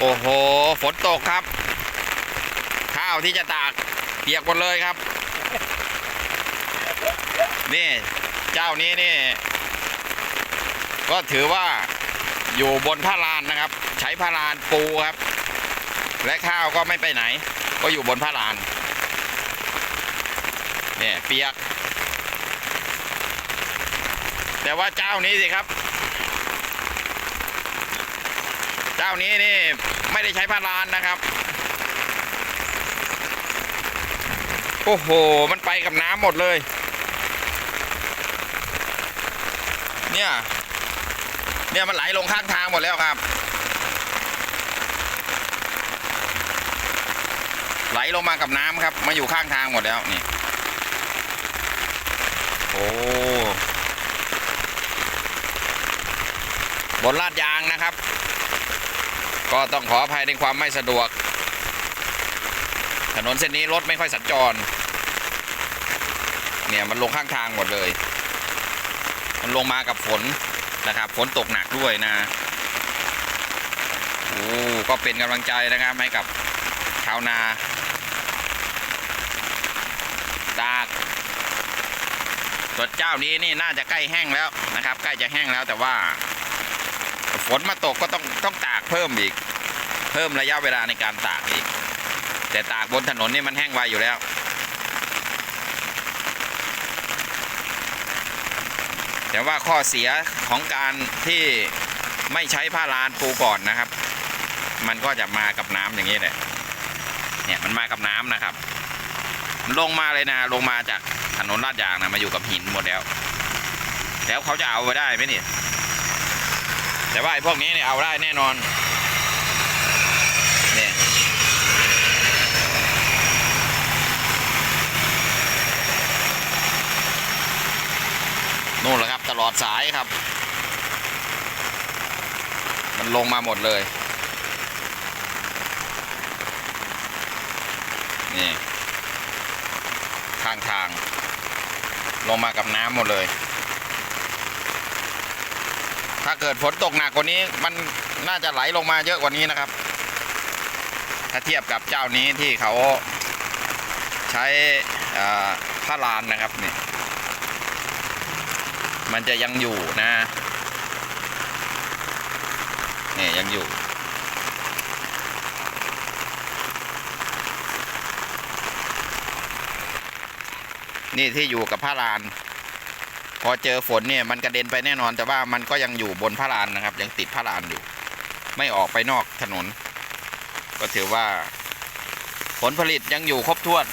โอ้โห ฝนตกครับ ข้าวที่จะตากเปียกหมดเลยครับ นี่ เจ้านี้นี่ ก็ถือว่าอยู่บนผ้าลานนะครับ ใช้ผ้าลานปูครับ และข้าวก็ไม่ไปไหน ก็อยู่บนผ้าลานเนี่ยเปียก แต่ว่าเจ้านี้สิครับ เจ้านี้นี่ไม่ได้ใช้ผ้าลานนะครับ โอ้โห มันไปกับน้ำหมดเลย เนี่ย เนี่ยมันไหลลงข้างทางหมดแล้วครับ ไหลลงมากับน้ำครับ มาอยู่ข้างทางหมดแล้วนี่ โอ้บนลาดยางนะครับ ก็ต้องขออภัยในความไม่สะดวก ถนนเส้นนี้รถไม่ค่อยสัญจร เนี่ยมันลงข้างทางหมดเลย มันลงมากับฝนนะครับฝนตกหนักด้วยนะโอ้ก็เป็นกำลังใจนะครับให้กับชาวนา ตากส่วนเจ้านี้นี่น่าจะใกล้แห้งแล้วนะครับ ใกล้จะแห้งแล้วแต่ว่า ฝนมาตกก็ต้องต้องตากเพิ่มอีก เพิ่มระยะเวลาในการตากอีก แต่ตากบนถนนนี่มันแห้งไวอยู่แล้ว แต่ว่าข้อเสียของการที่ไม่ใช้ผ้าลานปูก่อนนะครับ มันก็จะมากับน้ำอย่างนี้เลยเนี่ยมันมากับน้ำนะครับ มันลงมาเลยนะลงมาจากถนนลาดยางนะมาอยู่กับหินหมดแล้ว แล้วเขาจะเอาไปได้ไหมเนี่ย แต่ว่าไอ้พวกนี้เนี่ยเอาได้แน่นอนเนี่ยนู่นแหละครับตลอดสายครับ มันลงมาหมดเลยนี่ข้างทาง ลงมากับน้ำหมดเลย ถ้าเกิดฝนตกหนักกว่านี้มันน่าจะไหลลงมาเยอะกว่านี้นะครับ ถ้าเทียบกับเจ้านี้ที่เขาใช้ผ้าลานนะครับนี่มันจะยังอยู่นะนี่ยังอยู่นี่ที่อยู่กับผ้าลาน พอเจอฝนเนี่ยมันกระเด็นไปแน่นอน แต่ว่ามันก็ยังอยู่บนผ้าลานนะครับ ยังติดผ้าลานอยู่ ไม่ออกไปนอกถนน ก็ถือว่า ผลผลิตยังอยู่ครบถ้วน